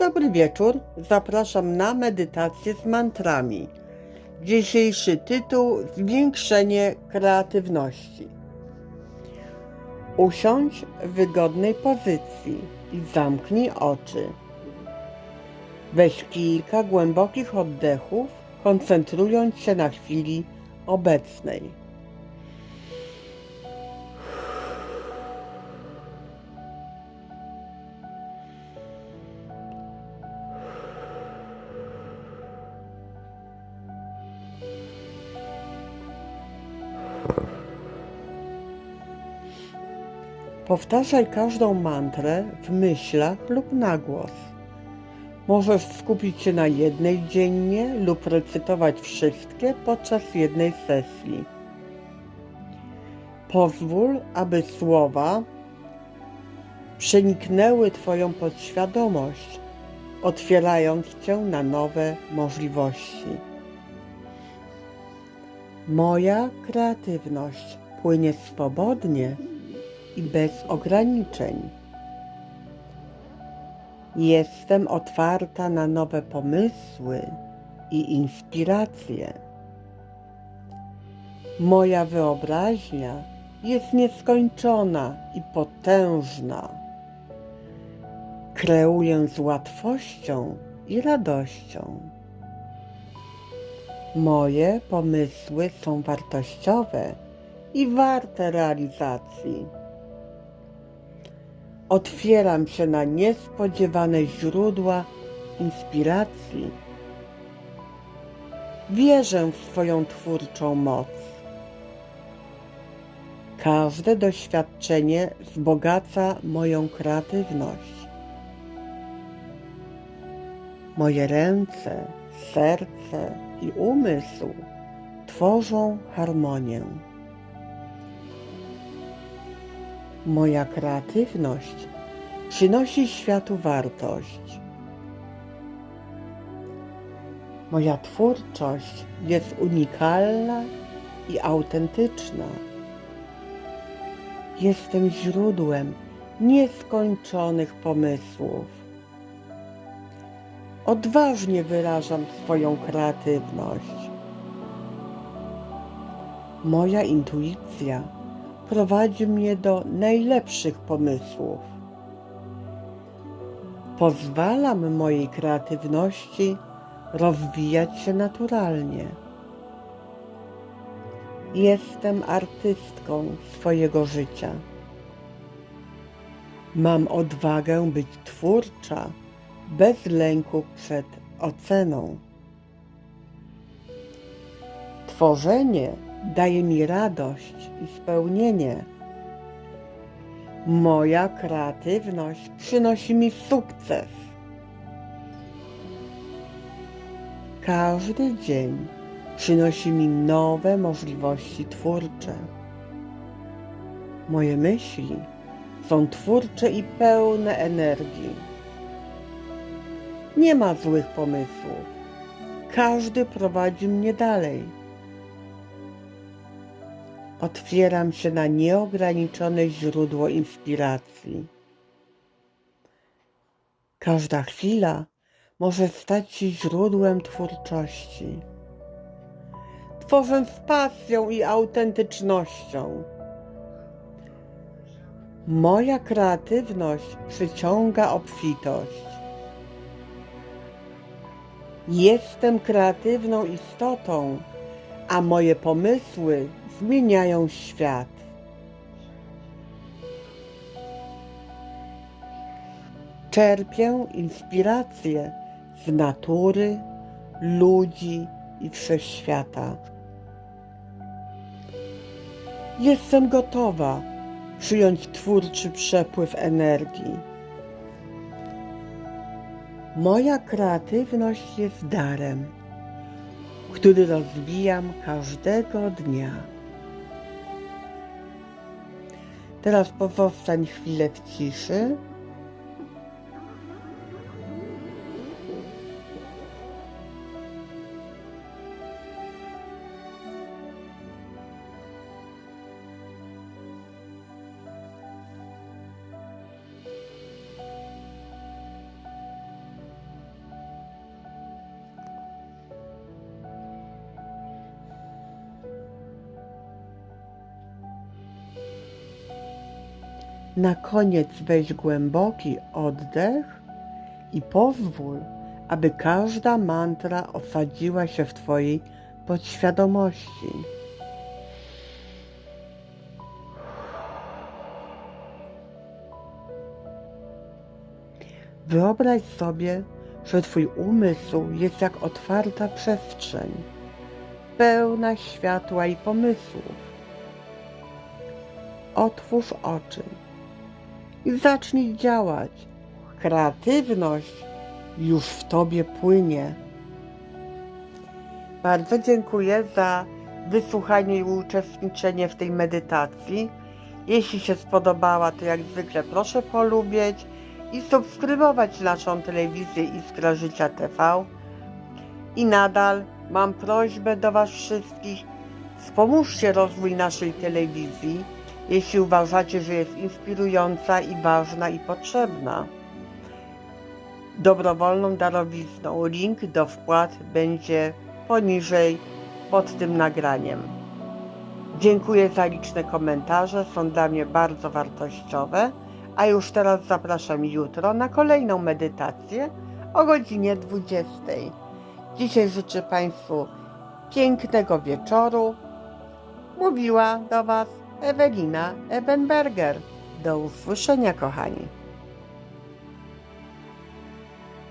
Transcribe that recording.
Dobry wieczór. Zapraszam na medytację z mantrami. Dzisiejszy tytuł Zwiększenie kreatywności. Usiądź w wygodnej pozycji i zamknij oczy. Weź kilka głębokich oddechów, koncentrując się na chwili obecnej. Powtarzaj każdą mantrę w myślach lub na głos. Możesz skupić się na jednej dziennie lub recytować wszystkie podczas jednej sesji. Pozwól, aby słowa przeniknęły Twoją podświadomość, otwierając Cię na nowe możliwości. Moja kreatywność płynie swobodnie i bez ograniczeń. Jestem otwarta na nowe pomysły i inspiracje. Moja wyobraźnia jest nieskończona i potężna. Kreuję z łatwością i radością. Moje pomysły są wartościowe i warte realizacji. Otwieram się na niespodziewane źródła inspiracji. Wierzę w swoją twórczą moc. Każde doświadczenie wzbogaca moją kreatywność. Moje ręce, serce i umysł tworzą harmonię. Moja kreatywność przynosi światu wartość. Moja twórczość jest unikalna i autentyczna. Jestem źródłem nieskończonych pomysłów. Odważnie wyrażam swoją kreatywność. Moja intuicja prowadzi mnie do najlepszych pomysłów. Pozwalam mojej kreatywności rozwijać się naturalnie. Jestem artystką swojego życia. Mam odwagę być twórcza bez lęku przed oceną. Tworzenie daje mi radość i spełnienie. Moja kreatywność przynosi mi sukces. Każdy dzień przynosi mi nowe możliwości twórcze. Moje myśli są twórcze i pełne energii. Nie ma złych pomysłów. Każdy prowadzi mnie dalej. Otwieram się na nieograniczone źródło inspiracji. Każda chwila może stać się źródłem twórczości. Tworzę z pasją i autentycznością. Moja kreatywność przyciąga obfitość. Jestem kreatywną istotą, a moje pomysły zmieniają świat. Czerpię inspirację z natury, ludzi i wszechświata. Jestem gotowa przyjąć twórczy przepływ energii. Moja kreatywność jest darem, który rozwijam każdego dnia. Teraz pozostań chwilę w ciszy. Na koniec weź głęboki oddech i pozwól, aby każda mantra osadziła się w Twojej podświadomości. Wyobraź sobie, że Twój umysł jest jak otwarta przestrzeń, pełna światła i pomysłów. Otwórz oczy i zacznij działać. Kreatywność już w Tobie płynie. Bardzo dziękuję za wysłuchanie i uczestniczenie w tej medytacji. Jeśli się spodobała, to jak zwykle proszę polubić i subskrybować naszą telewizję Iskra Życia TV. I nadal mam prośbę do Was wszystkich, wspomóżcie rozwój naszej telewizji, jeśli uważacie, że jest inspirująca i ważna i potrzebna. Dobrowolną darowizną link do wpłat będzie poniżej pod tym nagraniem. Dziękuję za liczne komentarze, są dla mnie bardzo wartościowe, a już teraz zapraszam jutro na kolejną medytację o godzinie 20. Dzisiaj życzę Państwu pięknego wieczoru. Mówiła do Was Ewelina Ebenberger. Do usłyszenia, kochani.